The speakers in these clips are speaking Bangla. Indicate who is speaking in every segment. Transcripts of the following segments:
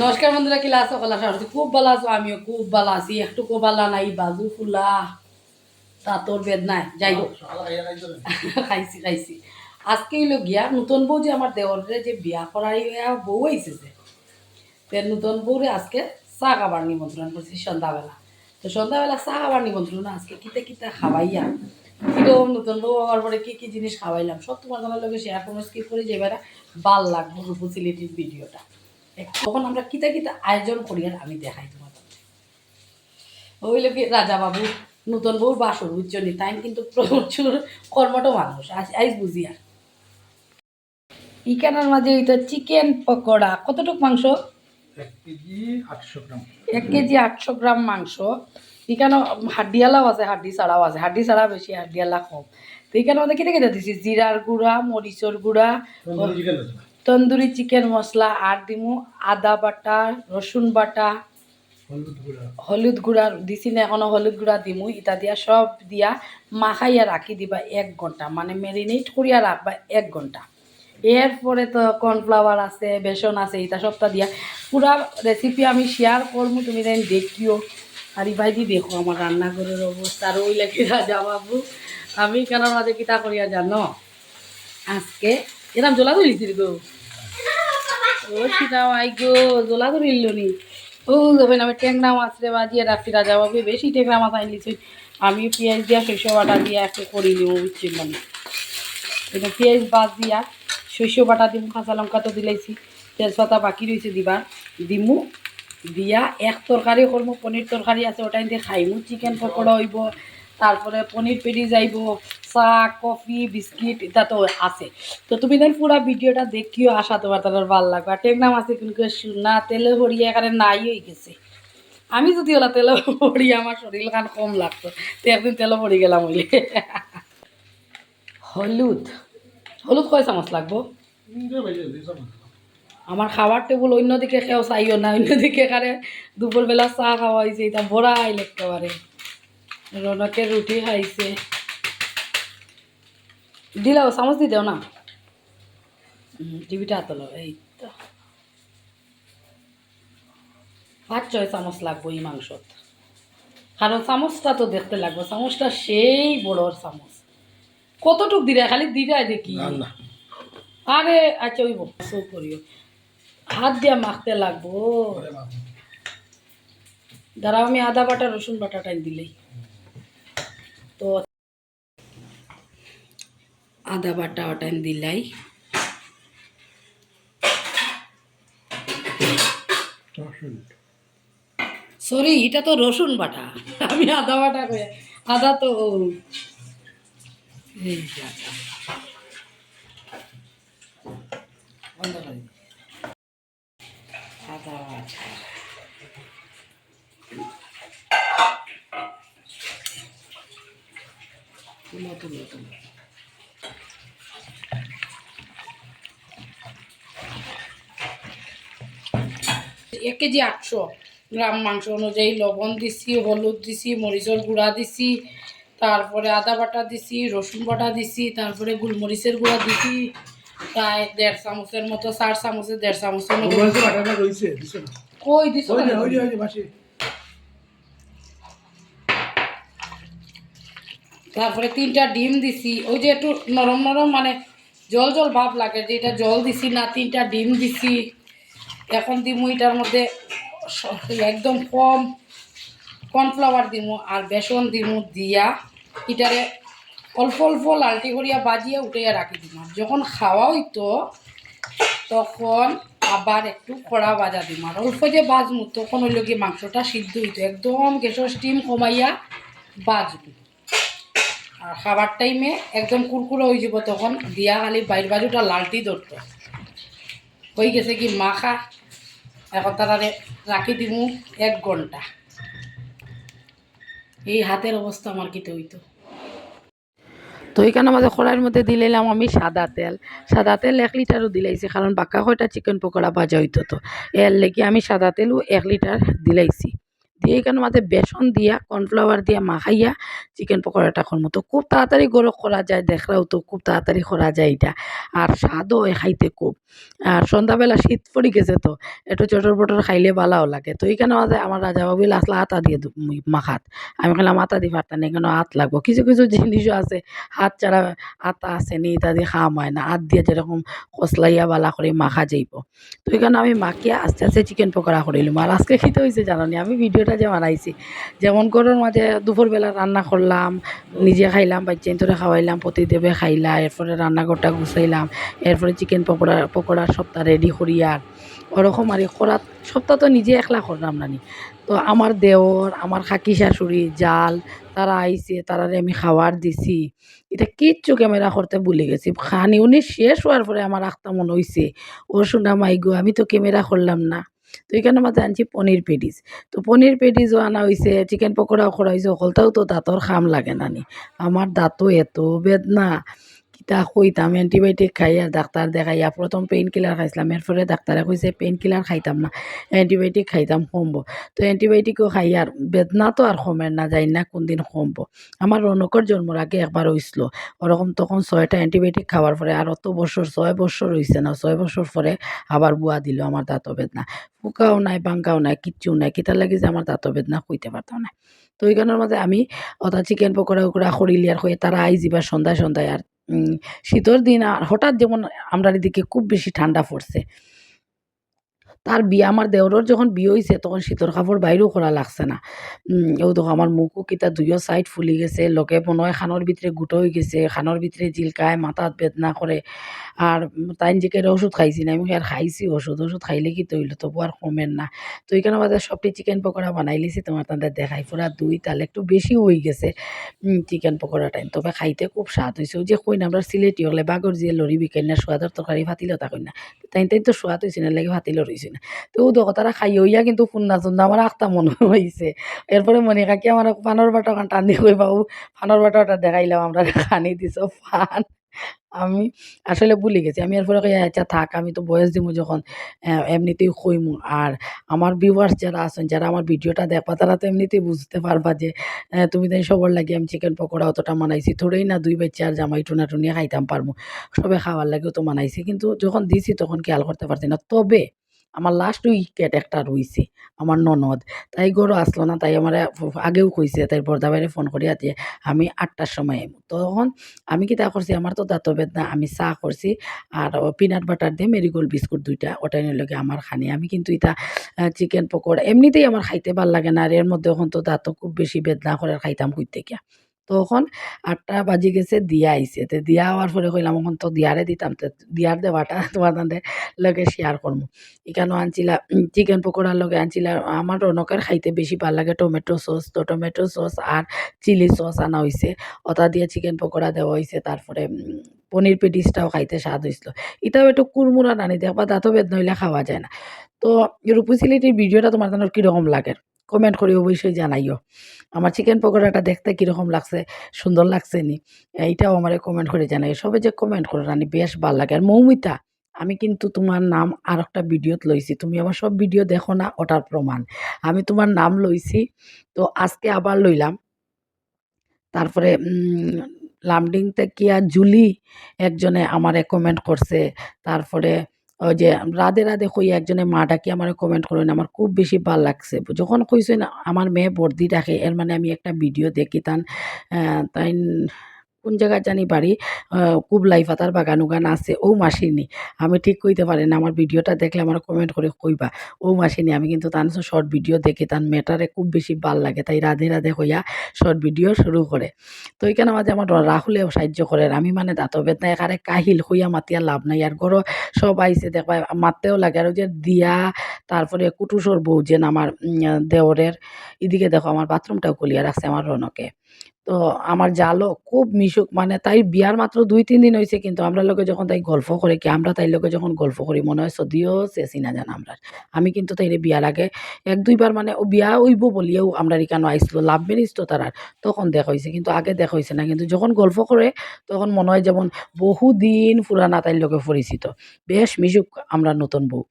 Speaker 1: নমস্কার বন্ধুরা কিলা আছো কলা সারছি খুব ভালো আছো। আমিও খুব ভালো আছি। একটু ভালো নাই বাজু ফুলা। তা তোর বেদ নাই যাই হোক খাইছি খাইছি। আজকে হইল গিয়া নতুন বউ যে আমার দেওয়ারে যে বিয়া করার বউ আইছে যে তে নতুন বউরে আজকে চা খাবার নিমন্ত্রণ করছি সন্ধ্যাবেলা। তো সন্ধ্যাবেলা চা খাবার নিমন্ত্রণ আজকে কিতে কিতা খাওয়াইয়া কীরকম নতুন বউ হওয়ার পরে কি কি জিনিস খাওয়াইলাম সব তোমার জানার লোকে শেয়ার করব স্কিপ করে যে এবার ভালো লাগবো ভিডিওটা। তখন আমরা কিতা কিতা আয়োজন করি আর আমি দেখাই তোমার ওই লোকে রাজা বাবু নতুন বউর বাসর বুঝছনি তাই কিন্তু প্রচুর কর্মঠ মানুষ আইজ বুঝি আর। ইকানার মাঝে ওই তো চিকেন পকোড়া কতটুক মাংস?
Speaker 2: এক কেজি আটশো গ্রাম।
Speaker 1: এক কেজি আটশো গ্রাম মাংস। এখানে হাড্ডিয়ালাও আছে হাড্ডি ছাড়াও আছে হাড্ডি ছাড়া বেশি হাড্ডিয়ালা কম। তো এখানে আমাদের কেটে কেটে দিছি জিরার গুঁড়া মরিচর গুঁড়া
Speaker 2: তন্দুরি চিকেন
Speaker 1: মশলা আর দিমু আদা বাটা রসুন বাটা
Speaker 2: হলুদ গুঁড়া।
Speaker 1: হলুদ দিছি না এখনও হলুদ গুঁড়া দিমু। ইটা দিয়া সব দিয়া মাখাইয়া রাখি দিবা এক ঘণ্টা মানে ম্যারিনেট করিয়া রাখবা এক ঘণ্টা। এরপরে তো কর্নফ্লাওয়ার আছে বেসন আছে এটা সবটা দিয়া পুরা রেসিপি আমি শেয়ার করব তুমি দেন দেখিও। আর ভাই দি দেখো আমার রান্নাঘরের অবস্থা আর ওই লেগে রাজা বাবু। আমি কেন মাঝে কিতা করিয়া জানো? আজকে এরম জোলা ধরিছি গো? ও সীতা আই গো, জোলা ধরিল নি? ও যখন আমি ট্যাংরা মাছ রে বাজিয়ে রাখছি রাজা বাবু বেশি ট্যাংরা মাছ আনলিছি আমি পেঁয়াজ দিয়া শস্য বাটা দিয়া একটু করি নিব বুঝছি মানে এটা পেঁয়াজ বাদ দিয়া শস্য বাটা দিমু, কাঁচা লঙ্কা তো দিলাইছি। তেজপাতা বাকি রয়েছে দিবার দিমু, দিয়া এক তরকারি করব পনির তরকারি আছে, ওটাই দিয়ে খাইমু। চিকেন পকোড়া হইব তারপরে পনির পেটি যাইব, চা, কফি, বিস্কিট, এটা তো আছে। তো তুমি দেন পুরা ভিডিওটা দেখিও আসা তোমার তাদের ভালো লাগবে। আর টেকনাম আছে কিন্তু না, তেলে ভরিয়ে এখানে নাই হয়ে গেছে। আমি যদি ওলা তেলে ভরি, আমার শরীর খান কম লাগতো। তো একদিন তেলে ভরি গেলাম হইলে। হলুদ। হলুদ কয় চামচ লাগবো? আমার খাবার টেবুল অন্যদিকে খেয়েও চাইও না, অন্যদিকে কারে দুপুরবেলা চা খাওয়া হয়েছে, এটা ভরা একেবারে। রনকে রুটি খাইছে। দিলাও চামচ দি দেও না। টিভিটা হাতলো এই তো। পাঁচ ছয় চামচ লাগবো এই মাংসত। কারণ চামচটা তো দেখতে লাগবো চামচটা সেই বড়র চামচ। কতটুক দিরা খালি দিরাই দেখি। আরে আচ্ছা ওই বসো করিও হাত দিয়া মাখতে লাগবো। দাঁড়াও আমি আদা বাটা রসুন বাটাটাই দিলেই। তো আদা বাটা ওটাই দিলাই। সরি এটা তো রসুন বাটা আমি আদা বাটা করে আদা তো এই। আদা বাটা তুলো তুলো তুলো এক কেজি আটশো গ্রাম মাংস অনুযায়ী লবণ দিছি হলুদ দিছি মরিচের গুঁড়া দিছি তারপরে আদা বাটা দিছি রসুন বাটা দিছি তারপরে গোলমরিচের গুঁড়া দিছি প্রায় দেড় চামচের মতো চার চামচের দেড় চামচের মতো? কই দিছো
Speaker 2: ওই যে,
Speaker 1: না?
Speaker 2: ওই যে, ওই যে, মাসি।
Speaker 1: তারপরে তিনটা ডিম দিছি। ওই যে একটু নরম নরম মানে জল জল ভাব লাগে, যে এটা জল দিছি না, তিনটা ডিম দিছি। এখন দিমু এটার মধ্যে একদম কম কর্নফ্লাওয়ার দিমু আর বেসন দিমু দিয়া এটারে অল্প অল্প লালটি করিয়া বাজিয়া উঠাইয়া রাখি দিম। আর যখন খাওয়া হইতো, তখন আবার একটু কড়া বাজা দিম। আর অল্প যে বাজমু, তখন হইল কি মাংসটা সিদ্ধ হইতো। একদম গ্যাসের স্টিম কমাইয়া বাজবো। আর খাবার টাইমে একদম কুরকুরে হয়ে যাব তখন। দিয়া খালি বাইর বাজুটা লালটি ধরতো। হয়ে গেছে কি মাখা। এখন তারারে রাখি দিমু এক ঘণ্টা। এই হাতের অবস্থা আমার কিতে হইতো। তো এখানে আমাদের কড়াইয়ের মধ্যে দিলাম আমি সাদা তেল। সাদা তেল এক লিটারও দিলাইছি কারণ বাক্কা কয়টা চিকেন পকোড়া ভাজা হইতো তো। এর লেগে আমি সাদা তেলও এক লিটার দিলাইছি দিয়ে এখানে মাঝে বেসন দিয়া কর্নফ্লাওয়ার দিয়া মাখাইয়া চিকেন পকোড়াটা করব তো খুব তাড়াতাড়ি গরম করা যায় দেখরাও তো খুব তাড়াতাড়ি করা যায় এটা। আর স্বাদও হয় খাইতে খুব। আর সন্ধ্যাবেলা শীত পড়ে গেছে তো, একটু চটর পটর খাইলে ভালোও লাগে। তো এইখানে মাঝে আমার রাজা বাবু লাসলা আটা দিয়ে মাখাত। আমি খেলাম আটা দিয়ে পারতাম এখানে হাত লাগবো। কিছু কিছু জিনিসও আছে, হাত ছাড়া আটা আছে নি ইত্যাদি খাওয়া হয় না। হাত দিয়ে যেরকম কসলাইয়া বালা করে মাখা যাইব। তো এখানে আমি মাখিয়া আস্তে আস্তে চিকেন পকোড়া করিলাম। আর আজকে খেতে হয়েছে জানানি আমি ভিডিওটা যে বানাইছি। যেমন গরুর মাঝে দুপুরবেলা রান্না করলাম, নিজে খাইলাম বাচ্চাইন তোরে খাওয়াইলাম, প্রতিদেবে খাইলা, এরপরে রান্নাঘরটা গুছাইলাম, এরপরে চিকেন পকোড়া পকোড়া সপ্তাহ রেডি করি আর। ওরকম আর করা সপ্তাহ তো নিজে একলা করলাম নানি তো আমার দেওর, আমার খাকি শাশুড়ি, জাল, তারা আইছে, তারারে আমি খাওয়ার দিছি। এটা কিচ্ছু ক্যামেরা করতে ভুলে গেছি। খানি উনি শেষ হওয়ার পরে আমার আখতা মনে হয়েছে ও শোনা মাইগো, আমি তো ক্যামেরা করলাম না। তো এখানে মাঝে আনছি পনির পেটিস তো পনির পেটিসও আনা হয়েছে চিকেন পকোড়াও করা হয়েছে অকলটাও তো দাঁতর খাম লাগে নানি। আমার দাঁতও এত বেদনা। কিতা কইতাম খাই, আর ডাক্তার দেখাইয়া প্রথম পেইন কিলার খাইছিলাম। এরপরে ডাক্তারে কইছে পেইন কিলার খাইতাম না। অ্যান্টিবায়োটিক খাইতাম কমবো। তো অ্যান্টিবায়োটিকও খাই আর বেদনা তো আর কমের না যাই না কোন দিন কমবো। আমার রৌনকর জন্মর আগে একবার হয়েছিল ওরকম তখন ছয়টা অ্যান্টিবায়োটিক খাওয়ার পরে আর অত বছর ছয় বছর হয়েছে না, ছয় বছর পরে আবার বুয়া দিল আমার দাঁত বেদনা। ফুকাও নাই বাঙ্কাও নাই কিচ্ছু নাই কিতার লাগে যে আমার দাঁত বেদনা কইতে পারতাম না তো ওইখানের মধ্যে আমি অতা চিকেন পকোড়া উকোড়া করিলি আর হয়ে তারা আই যাবার সন্ধ্যায় সন্ধ্যায় আর শীতর দিন আর হঠাৎ যেমন আমরা এদিকে খুব বেশি ঠান্ডা পড়ছে। তার বিয়ে আমার দেওরের যখন বিয়ে হয়েছে তখন শীতর কাপড় বাইরেও করা লাগছে না। ও দেখো আমার মুখও কিতা দুইও সাইড ফুলি গেছে লোকে হয় খানোর ভিতরে গুটো হয়ে গেছে খানোর ভিতরে জিলকায় মাথাত বেদনা করে আর তাই যে ওষুধ খাইছি না, আমি আর খাইছি ওষুধ ওষুধ খাইলে কি তৈল তবু আর কমেন না। তো এইখানে বাজার সবটি চিকেন পকোড়া বানাই লিছি তোমার তাদের দেখাই পুরা দুই তাহলে একটু বেশি হয়ে গেছে। চিকেন পকোড়া টাইম তবে খাইতে খুব স্বাদ হয়েছে যে কই না আমরা সিলেটি হলে বাগর যে লরি বিকেল না সোয়াদের তরকারি ফাতিলেও তা না তাই তাই তো সোয়াদ হয়েছে না লাগে ভাতিল রয়েছে না তো ও দেখো তারা খাই হইয়া কিন্তু ফুন্না চুন্না আমার আখতা মনে হয়েছে এরপরে মনে কাকি আমার পানোর বাটা টান দিয়ে কই বাবু পানোর বাটাটা দেখাইলাম আমরা খানি দিছ পান আমি আসলে ভুলে গেছি। আমি এরপরে কই আচ্ছা থাক, আমি তো বয়স দিব যখন এমনিতেই কইমু আর আমার ভিউয়ার্স যারা আছেন, যারা আমার ভিডিওটা দেখবা, তারা তো এমনিতেই বুঝতে পারবা যে তুমি তাই সবার লাগে আমি চিকেন পকোড়া অতটা মানাইছি। থোড়েই না দুই বাচ্চা আর জামাই টুনা টুনিয়া খাইতাম পারব সবে খাওয়ার লাগেও তো মানাইছি। কিন্তু যখন দিছি তখন খেয়াল করতে পারছি না। তবে আমার লাস্ট উইকেট একটা রইছে, আমার ননদ। তাই গরু আসলো না, তাই আমার আগেও কইছে, তাই বর্দা বাইরে ফোন করিয়া দিয়ে আমি আটটার সময় তখন আমি কি তা করছি, আমার তো দাঁত বেদনা আমি চা করছি আর পিনাট বাটার দিয়ে মেরিগোল্ড বিস্কুট দুইটা ওটাই নিয়ে আমার খানি। আমি কিন্তু এটা চিকেন পকোড়া এমনিতেই আমার খাইতে ভালো লাগে না আর এর মধ্যে এখন তো দাঁতও খুব বেশি বেদনা করে খাইতাম কই থেকে তখন আটটা বাজি গেছে, দিয়া আইছে। তো দিয়া হওয়ার পরে কইলাম এখন তো দিয়ারে দিতাম, তো দিয়ার দেওয়াটা তোমার তাতে লগে শেয়ার করব এখানেও আনছিলা চিকেন পকোড়ার লগে আনছিলা। আমার রনকের খাইতে বেশি ভালো লাগে টমেটো সস তো টমেটো সস আর চিলি সস আনা হয়েছে ওটা দিয়ে চিকেন পকোড়া দেওয়া হয়েছে তারপরে পনির পেটিসটাও খাইতে স্বাদ হয়েছিল এটাও একটু কুরমুরা নানি দেখবা দাঁতও বেদনা হইলে খাওয়া যায় না। তো রূপু সিলিটির ভিডিওটা তোমার জন্য কীরকম লাগে? কমেন্ট করে, অবশ্যই জানাইও। আমার চিকেন পকোড়াটা দেখতে কীরকম লাগছে? সুন্দর লাগছে নি? এইটাও আমার কমেন্ট করে জানাই সবে যে কমেন্ট করে, রানি, বেশ ভালো লাগে। আর মৌমিতা, আমি কিন্তু তোমার নাম আর একটা ভিডিওত লইছি। তুমি আমার সব ভিডিও দেখো না, ওটার প্রমাণ। আমি তোমার নাম লইছি, তো আজকে আবার লইলাম। তারপরে লামডিং থেকে জুলি একজনে আমারে কমেন্ট করছে। তারপরে ওই যে রাধে রাধে কই একজনে মা ডাকি, আমার কমেন্ট করেন, আমার খুব বেশি ভালো লাগছে। যখন কইছে না আমার মেয়ে বর্দি ডাকে, এর মানে আমি একটা ভিডিও দেখি তান তাই কোন জায়গায় জানি বাড়ি কুবলাই পাতার বাগান উগান আছে, ও মাসিনি আমি ঠিক কইতে পারি না, আমার ভিডিওটা দেখলে আমার কমেন্ট করে কইবা, ও মাসিনি আমি কিন্তু তার শর্ট ভিডিও দেখি, তার মেটারে খুব বেশি ভালো লাগে, তাই রাধে রাধে হইয়া শর্ট ভিডিও শুরু করে। তো এখানে মাঝে আমার রাহুলেও সাহায্য করে আমি মানে দাঁত বেদনা এখানে কাহিল হইয়া মাতিয়া লাভ নাই। আর গরো সব আইসে দেখবা, মারতেও লাগে। আর ওই যে দিয়া, তারপরে কুটুসর বউ যেন আমার দেওরের, এদিকে দেখো, আমার বাথরুমটাও কলিয়া রাখছে আমার রনকে। তো আমার জালও খুব মিশুক মানে তাই বিয়ার মাত্র দুই, তিন দিন হয়েছে কিন্তু আমরা লোকে যখন তাই গল্প করে কি, আমরা তাই লোকে যখন গল্প করি, মনে হয় যদিও সে চিনা জানা আমরা। আমি কিন্তু তাইরে বিয়ার আগে এক দুইবার মানে ও বিয়া হইব বলিয়েও আমরা এখানে আইসলো লাভ ম্যারেজ তো তারার তখন দেখা হয়েছে কিন্তু আগে দেখা হয়েছে না। কিন্তু যখন গল্প করে, তখন মনে হয় যেমন বহুদিন পুরানা তাইর লোকে পরিচিত, বেশ মিশুক আমরা নতুন বউ।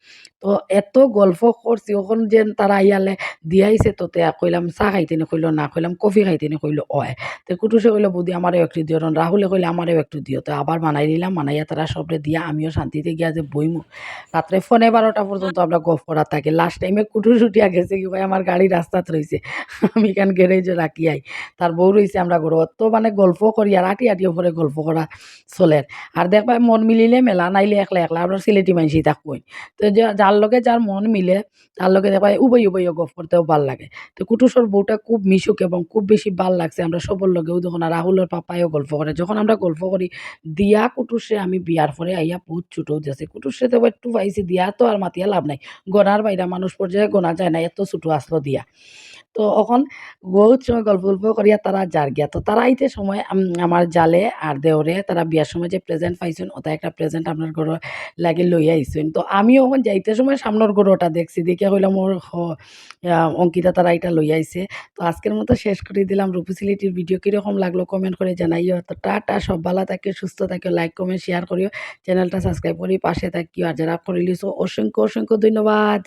Speaker 1: তো এত গল্প করছি, ওখন যেন তারা আইয়ালে দিয়াইছে, তো তে কইলাম চাহ খাইতে নি কইলো, না কইলাম কফি খাইতে নি কইলো, অয়। তো কুটুসে কইলো, বৌদি, আমারও একটু দিও। তখন রাহুলে কইলে, আমারও একটু দিও। তো আবার বানাই দিলাম, বানাইয়া তারা সবরে দিয়া আমিও শান্তিতে গিয়া যে বইমু। রাত্রে ফোনে বারোটা পর্যন্ত আমরা গপ করা থাকে। লাস্ট টাইমে কুটুস উঠিয়া গেছে কি ভাই, আমার গাড়ি রাস্তাত রয়েছে আমি এখান গ্যারেজে রাখি আই? তার বউ রয়েছে আমরা ঘরত তো মানে গল্প করি আর আটি আটি উপরে গল্প করা চলে। আর দেখবা মন মিলিলে মেলা, নাইলে একলা একলা আমরা সিলেটি মানসি থাকবই তো যে- যার লগে যার মন মিলে, তার লগে দেখবা উবই উবই গপ করতেও ভালো লাগে। তো কুটুসর বউটা খুব মিশুক এবং খুব বেশি ভালো লাগছে, আমরা সবর লগেও যখন আর রাহুলের পাপায়ও গল্প করে যখন আমরা গল্প করি, দিয়া কুটুসে আমি বিয়ার পরে আইয়া বহুত ছোটো যাচ্ছে কুটুসে তো একটু পাইছি দিয়া তো আর মাতিয়া লাভ নাই। গনার বাইরা মানুষ পর্যায়ে গোনা যায় না এত ছোটো আসলো দিয়া। তো এখন বহুত সময় গল্প গল্প করিয়া তারা যার গিয়া। তো তারা আইতে সময় আমার জালে আর দেওরে তারা বিয়ার সময় যে প্রেজেন্ট পাইছেন, ওটা একটা প্রেজেন্ট আপনার ঘর লাগে লইয়া আইসেন তো আমি ওখান যাইতে সময় সামনের ঘর ওটা দেখছি, দেখে কইলাম ওর অঙ্কিতা তারা এটা লইয়া আইছে। তো আজকের মতো শেষ করে দিলাম। রূপসিলিটির ভিডিও কীরকম লাগল কমেন্ট করে জানাইও। তো টাটা সব ভালো থাকে, সুস্থ থাকে লাইক কমেন্ট শেয়ার করিও। চ্যানেলটা সাবস্ক্রাইব করি, পাশে থাকিও। আর যারা করে লিছো, অসংখ্য অসংখ্য ধন্যবাদ।